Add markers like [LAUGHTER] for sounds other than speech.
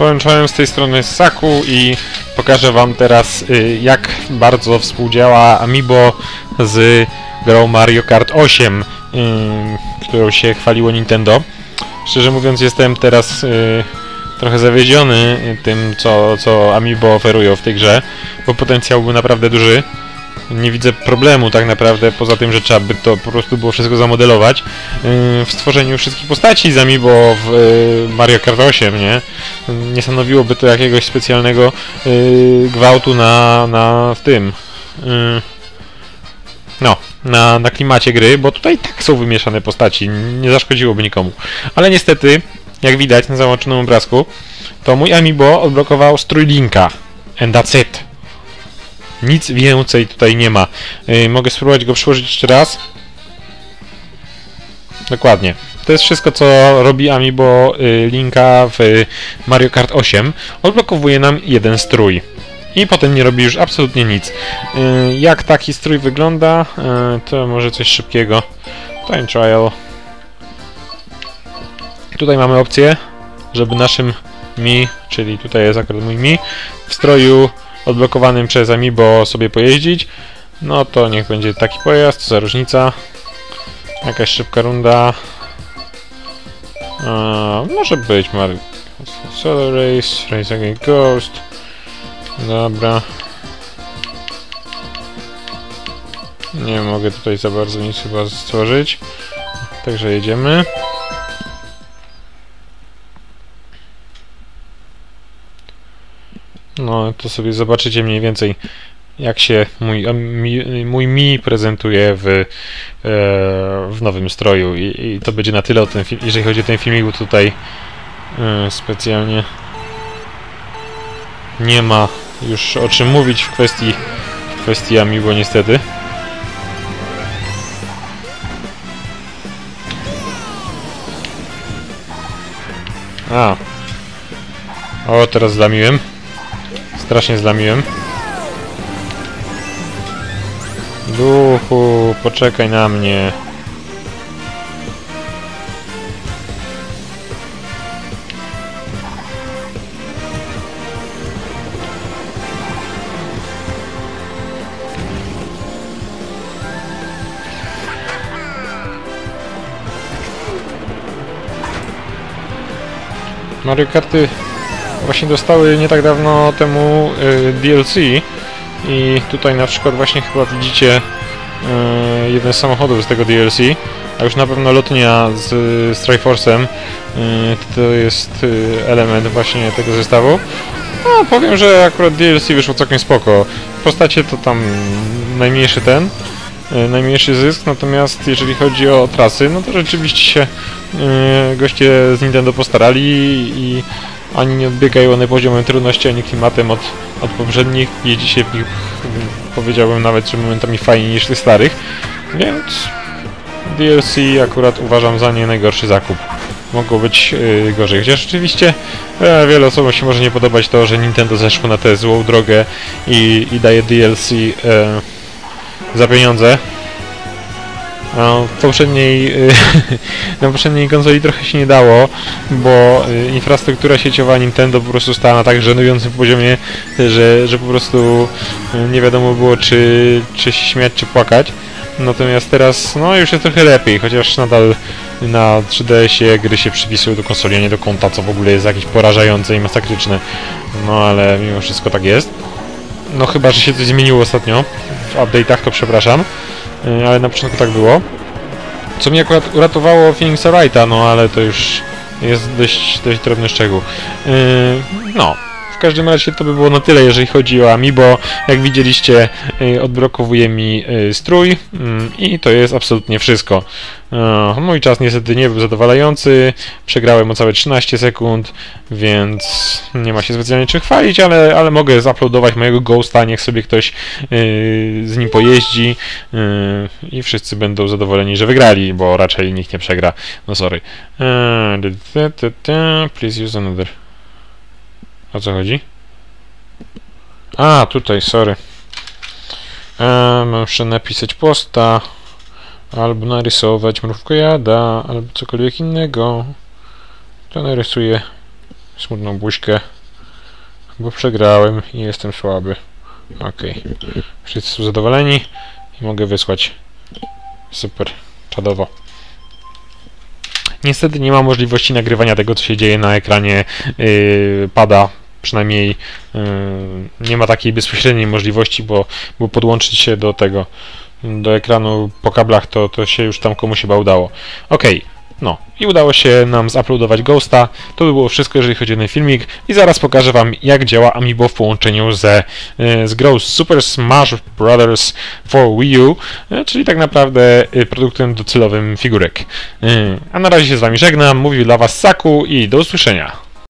Czołem, czołem z tej strony Saku i pokażę wam teraz y, jak bardzo współdziała Amiibo z grą Mario Kart 8, y, którą się chwaliło Nintendo. Szczerze mówiąc jestem teraz y, trochę zawiedziony tym co, co Amiibo oferują w tej grze, bo potencjał był naprawdę duży. Nie widzę problemu tak naprawdę, poza tym, że trzeba by to po prostu było wszystko zamodelować yy, w stworzeniu wszystkich postaci z Amiibo w yy, Mario Kart 8, nie? Nie stanowiłoby to jakiegoś specjalnego yy, gwałtu na, na w tym. No, na, na klimacie gry, bo tutaj tak są wymieszane postaci, nie zaszkodziłoby nikomu. Ale niestety, jak widać na załączonym obrazku, to mój Amiibo odblokował strój Linka. And that's it. Nic więcej tutaj nie ma. Yy, mogę spróbować go przyłożyć jeszcze raz. Dokładnie. To jest wszystko, co robi Amiibo yy, Linka w Mario Kart 8. Odblokowuje nam jeden strój. I potem nie robi już absolutnie nic. Yy, jak taki strój wygląda? Yy, to może coś szybkiego. Time trial. Tutaj mamy opcję, żeby naszym Mi, czyli tutaj jest akurat mój Mi, w stroju odblokowanym przez Amiibo sobie pojeździć, no to niech będzie taki pojazd, co za różnica. Jakaś szybka runda. Eee, może być Mario Solar Race, Race Against Ghost. Dobra. Nie mogę tutaj za bardzo nic chyba stworzyć. Także jedziemy. No, to sobie zobaczycie mniej więcej, jak się mój mi, mój mi prezentuje w, e, w nowym stroju. I, I, to będzie na tyle o ten film, jeżeli chodzi o ten filmik, bo tutaj e, specjalnie nie ma już o czym mówić w kwestii, w kwestii Amiibo niestety. A. O, teraz zlamiłem. Strasznie zlamiłem. Duchu, poczekaj na mnie. Mario Karty właśnie dostały nie tak dawno temu y, DLC i tutaj na przykład właśnie chyba widzicie y, jeden z samochodów z tego DLC, a już na pewno lotnia z Strikeforce'em y, to jest element właśnie tego zestawu. No, powiem, że akurat DLC wyszło całkiem spoko. Postacie to tam najmniejszy ten, najmniejszy zysk, natomiast jeżeli chodzi o trasy, no to rzeczywiście się goście z Nintendo postarali i ani nie odbiegają one poziomem trudności, ani klimatem od, od poprzednich. W nich, powiedziałbym nawet, że momentami fajniej niż tych starych. Więc DLC akurat uważam za nie najgorszy zakup. Mogło być yy, gorzej. Chociaż oczywiście e, wiele osobom się może nie podobać to, że Nintendo zeszło na tę złą drogę i, i daje DLC e, za pieniądze. W poprzedniej, [LAUGHS] na poprzedniej konsoli trochę się nie dało, bo infrastruktura sieciowa Nintendo po prostu stała na tak żenującym poziomie, że, że po prostu nie wiadomo było czy, czy się śmiać, czy płakać. Natomiast teraz, no już jest trochę lepiej, chociaż nadal na 3DS-ie gry się przypisują do konsoli, a nie do konta, co w ogóle jest jakieś porażające i masakryczne. No ale mimo wszystko tak jest. No chyba, że się coś zmieniło ostatnio. W update'ach to przepraszam. Ale na początku tak było. Co mnie akurat uratowało Phoenixa Wrighta, no ale to już jest dość, dość drobny szczegół. Yy, no, każdym razie to by było na tyle, jeżeli chodzi o Amiibo. Jak widzieliście, yy, odblokowuje mi yy, strój yy, i to jest absolutnie wszystko. Yy, mój czas niestety nie był zadowalający. Przegrałem o całe 13 sekund, więc nie ma się specjalnie czym chwalić, ale, ale mogę zaploadować mojego Ghosta, niech sobie ktoś yy, z nim pojeździ i wszyscy będą zadowoleni, że wygrali, bo raczej nikt nie przegra. No sorry. Yy, please use another. O co chodzi? A, tutaj, sorry. E, muszę napisać posta, albo narysować mrówkojada, albo cokolwiek innego. To narysuję smutną buźkę, bo przegrałem i jestem słaby. Okej. Wszyscy są zadowoleni i mogę wysłać. Super. Czadowo. Niestety nie ma możliwości nagrywania tego, co się dzieje na ekranie yy, pada. Przynajmniej yy, nie ma takiej bezpośredniej możliwości, bo, bo podłączyć się do tego, do ekranu po kablach, to, to się już tam komuś chyba udało. Okej, no i udało się nam zuploadować Ghosta. To by było wszystko, jeżeli chodzi o ten filmik. I zaraz pokażę Wam, jak działa Amiibo w połączeniu ze, yy, z grą Super Smash Bros. for Wii U, yy, czyli tak naprawdę produktem docelowym figurek. A na razie się z Wami żegnam, mówił dla Was Saku i do usłyszenia.